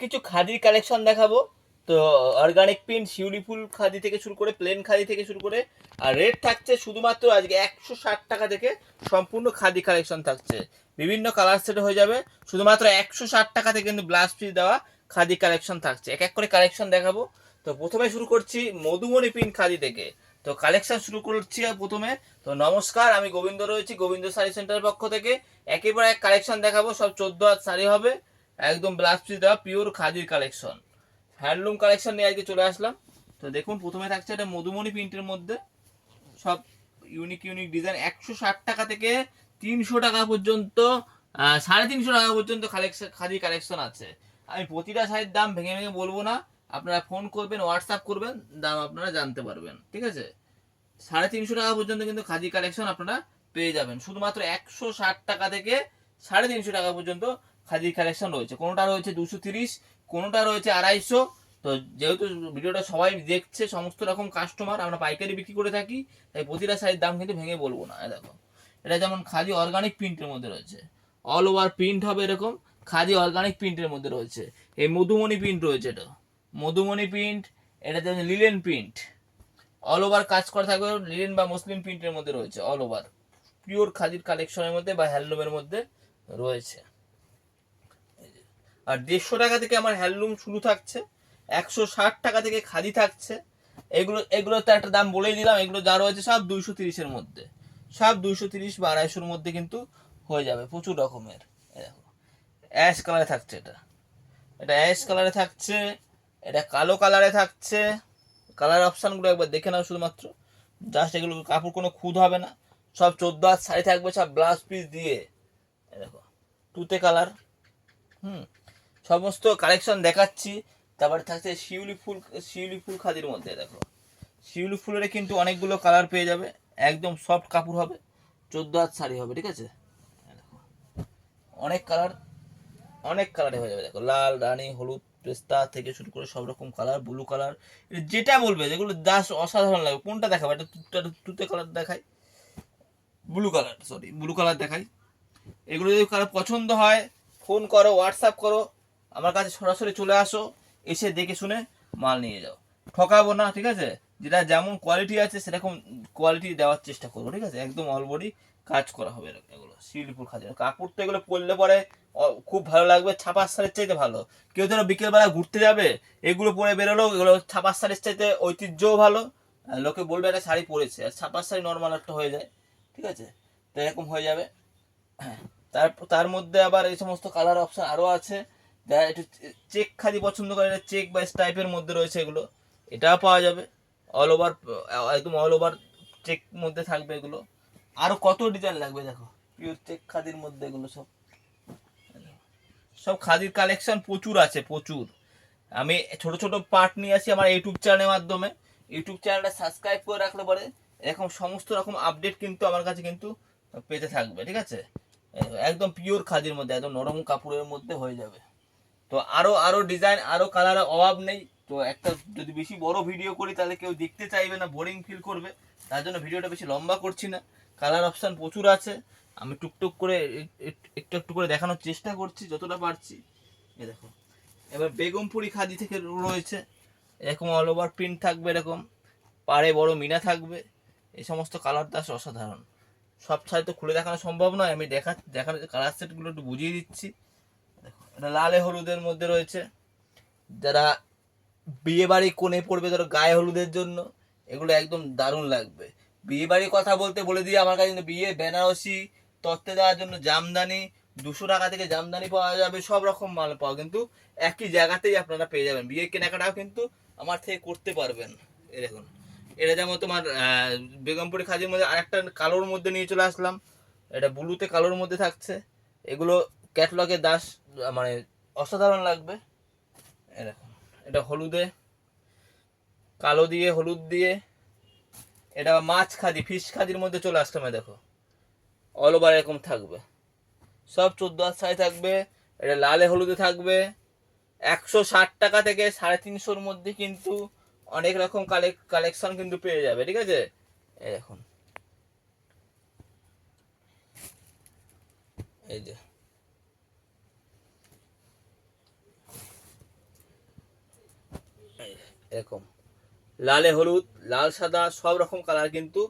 কিছু খাদির কালেকশন দেখাবো, তো অর্গানিক প্রিন্ট শিউলি ফুল খাদি থেকে শুরু করে প্লেন খাদি থেকে শুরু করে, আর রেট থাকছে শুধুমাত্র আজকে একশো ষাট টাকা থেকে সম্পূর্ণ খাদি কালেকশন থাকছে। বিভিন্ন কালার সেট হয়ে যাবে, শুধুমাত্র একশো ষাট থেকে কিন্তু ব্লাউজ পিস দেওয়া খাদি কালেকশন থাকছে। এক এক করে কালেকশন দেখাবো। তো প্রথমে শুরু করছি মধুমণি প্রিন্ট খাদি থেকে। তো কালেকশন শুরু করছি প্রথমে। তো নমস্কার, আমি গোবিন্দ রয়েছি গোবিন্দ শাড়ি সেন্টারের পক্ষ থেকে। একেবারে এক কালেকশন দেখাবো, সব চোদ্দ হাত শাড়ি হবে। একদম ব্লাউজ পিস দেওয়া পিওর খাদির কালেকশন হ্যান্ডলুম কালেকশন নিয়ে আজকে চলে আসলাম। তো দেখুন, প্রথমে থাকছে এটা মধুমণি প্রিন্টের মধ্যে। সব ইউনিক ইউনিক ডিজাইন একশো ষাট টাকা থেকে তিনশো টাকা পর্যন্ত সাড়ে তিনশো টাকা পর্যন্ত খাদি কালেকশন আছে। আমি প্রতিটা শাড়ির দাম ভেঙে ভেঙে বলব না। আপনারা ফোন করবেন হোয়াটসঅ্যাপ করবেন, দাম আপনারা জানতে পারবেন। ঠিক আছে? সাড়ে তিনশো টাকা পর্যন্ত কিন্তু খাদি কালেকশন আপনারা পেয়ে যাবেন। শুধুমাত্র একশো ষাট টাকা থেকে সাড়ে তিনশো টাকা পর্যন্ত খাদির কালেকশন রয়েছে। কোনোটা রয়েছে দুশো তিরিশ, কোনোটা রয়েছে আড়াইশো। তো যেহেতু ভিডিওটা সবাই দেখছে, সমস্ত রকম কাস্টমার আমরা পাইকারি বিক্রি করে থাকি, তাই প্রতিটা শাড়ির দাম কিন্তু ভেঙে বলব না। দেখো, এটা যেমন খাদি অর্গানিক প্রিন্টের মধ্যে রয়েছে। অল ওভার প্রিন্ট হবে এরকম, খাদি অর্গানিক প্রিন্টের মধ্যে রয়েছে। এই মধুমণি প্রিন্ট রয়েছে এটা। মধুমণি প্রিন্ট এটা যেমন লিলেন প্রিন্ট অল ওভার কাজ করা থাকবে লিলেন বা মুসলিম প্রিন্টের মধ্যে রয়েছে অল ওভার পিওর খাদির কালেকশনের মধ্যে বা হ্যান্ডলুমের মধ্যে রয়েছে। আর দেড়শো টাকা থেকে আমার হ্যান্ডলুম শুরু থাকছে, একশো ষাট টাকা থেকে খাদি থাকছে। এগুলো এগুলো তো একটা দাম বলেই দিলাম, এগুলো যা রয়েছে সব দুইশো তিরিশের মধ্যে। সব দুইশো তিরিশ বা আড়াইশোর মধ্যে কিন্তু হয়ে যাবে, প্রচুর রকমের। দেখো, অ্যাশ কালারে থাকছে এটা। এটা অ্যাশ কালারে থাকছে, এটা কালো কালারে থাকছে। কালার অপশানগুলো একবার দেখে নাও শুধুমাত্র। জাস্ট এগুলো, কাপড় কোনো খুদ হবে না। সব চোদ্দ হাত শাড়ি থাকবে, সব ব্লাউজ পিস দিয়ে। দেখো তুতে কালার। হুম সমস্ত কালেকশন দেখাচ্ছি। তারপরে থাকছে শিউলি ফুল শিউলি ফুল খাদির মধ্যে, দেখো। শিউলি ফুলের কিন্তু অনেকগুলো কালার পেয়ে যাবে। একদম সফট কাপড় হবে। চোদ্দ হাত শাড়ি হবে, ঠিক আছে? অনেক কালার অনেক কালারে হয়ে যাবে, দেখো। লাল, রানি, হলুদ, পেস্তা থেকে শুরু করে সব রকম কালার ব্লু কালার যেটা বলবে, যেগুলো দাস অসাধারণ লাগবে কোনটা দেখাবে? তুতে তুতে কালার দেখাই। Blue colour sorry blue colour দেখাই। এগুলো যদি কারও পছন্দ হয় ফোন করো হোয়াটসঅ্যাপ করো। আমার কাছে সরাসরি চলে আসো, এসে দেখে শুনে মাল নিয়ে যাও। ঠকাবো না, ঠিক আছে? যেটা যেমন কোয়ালিটি আছে, সেরকম কোয়ালিটি দেওয়ার চেষ্টা করব, ঠিক আছে? একদম অলবডি কাজ করা হবে এগুলো শিলিপুর খাজা কাপড় তো এগুলো পরলে পরে খুব ভালো লাগবে, ছাপার শাড়ির চাইতে ভালো। কেউ ধরো বিকেলবেলা ঘুরতে যাবে, এগুলো পরে বেরোলো, এগুলো ছাপার শাড়ির চাইতে ঐতিহ্যও ভালো। লোকে বলবে একটা শাড়ি পরেছে, আর ছাপার শাড়ি নর্মাল একটা হয়ে যায়, ঠিক আছে? তো এরকম হয়ে যাবে। তার তার মধ্যে আবার এই সমস্ত কালার অপশান আরও আছে। যারা একটু চেক খাদি পছন্দ করে চেক বা স্টাইপের মধ্যে রয়েছে এগুলো এটাও পাওয়া যাবে। অল ওভার একদম অল ওভার চেক মধ্যে থাকবে এগুলো। আরও কত ডিজাইন লাগবে দেখো পিওর চেক খাদির মধ্যে এগুলো সব। সব খাদির কালেকশন প্রচুর আছে, প্রচুর। আমি ছোট ছোট পার্ট নিয়ে আসি আমার ইউটিউব চ্যানেলের মাধ্যমে। ইউটিউব চ্যানেলটা সাবস্ক্রাইব করে রাখলে পরে এরকম সমস্ত রকম আপডেট কিন্তু আমার কাছে কিন্তু পেতে থাকবে, ঠিক আছে? একদম পিওর খাদির মধ্যে, একদম নরম কাপড়ের মধ্যে হয়ে যাবে। তো আরও আরও ডিজাইন আরও কালারের অভাব নেই। তো একটা যদি বেশি বড় ভিডিও করি, তাহলে কেউ দেখতে চাইবে না বোরিং ফিল করবে। তার জন্য ভিডিওটা বেশি লম্বা করছি না। কালার অপশন প্রচুর আছে। আমি টুকটুক করে একটু একটু করে দেখানোর চেষ্টা করছি, যতটা পারছি। এ দেখো। এবার বেগমপুরি খাদি থেকে রয়েছে। এরকম অল ওভার প্রিন্ট থাকবে, এরকম। পাড়ে বড় মিনা থাকবে। এই সমস্ত কালার দাস অসাধারণ। সব ছাড় তো খুলে দেখানো সম্ভব নয়। আমি দেখা দেখানো কালার সেটগুলো একটু বুঝিয়ে দিচ্ছি। দেখো লালে হলুদের মধ্যে রয়েছে। যারা বিয়ে বাড়ি কোণে পড়বে ধরো গায়ে হলুদের জন্য, এগুলো একদম দারুণ লাগবে। বিয়ে বাড়ির কথা বলতে বলে দিয়ে আমার কাছে কিন্তু বিয়ে, বেনারসি, তত্ত্বে দেওয়ার জন্য জামদানি, দুশো টাকা থেকে জামদানি পাওয়া যাবে, সব রকম মাল পাওয়া। কিন্তু একই জায়গাতেই আপনারা পেয়ে যাবেন। বিয়ের কেনাকাটাও কিন্তু আমার থেকে করতে পারবেন। এই দেখুন। এটা যেমন তোমার বেগমপুরি খাজির মধ্যে আরেকটা কালোর মধ্যে নিয়ে চলে আসলাম। এটা ব্লুতে কালোর মধ্যে থাকছে। এগুলো ক্যাটলগে দাস মানে অসাধারণ লাগবে। এরকম এটা হলুদে, কালো দিয়ে, হলুদ দিয়ে, এটা মাছ খাদি ফিশ খাদির মধ্যে চলে আসলাম এই দেখো। অল ওভার এরকম থাকবে। সব চোদ্দ হাত থাকবে, এটা লালে হলুদে থাকবে। একশো ষাট টাকা থেকে সাড়ে তিনশোর মধ্যে কিন্তু অনেক রকম কালেক কালেকশন কিন্তু পেয়ে যাবে, ঠিক আছে? এই দেখুন। এই যে এই, এরকম। লালে, হলুদ, লাল, সাদা, সব রকম কালার কিন্তু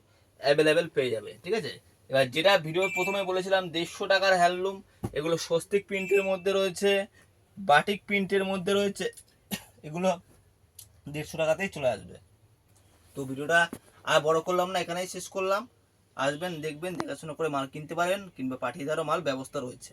অ্যাভেলেবেল পেয়ে যাবে, ঠিক আছে? এবার যেটা ভিডিও প্রথমে বলেছিলাম, দেড়শো টাকার হ্যান্ডলুম এগুলো স্বস্তিক প্রিন্টের মধ্যে রয়েছে বাটিক প্রিন্টের মধ্যে রয়েছে, এগুলো দেড়শো টাকাতেই চলে আসবে। তো ভিডিওটা আর বড় করলাম না, এখানেই শেষ করলাম। আসবেন, দেখবেন, দেখাশোনা করে মাল কিনতে পারেন, কিংবা পাঠিয়ে দেওয়ারও মাল ব্যবস্থা রয়েছে।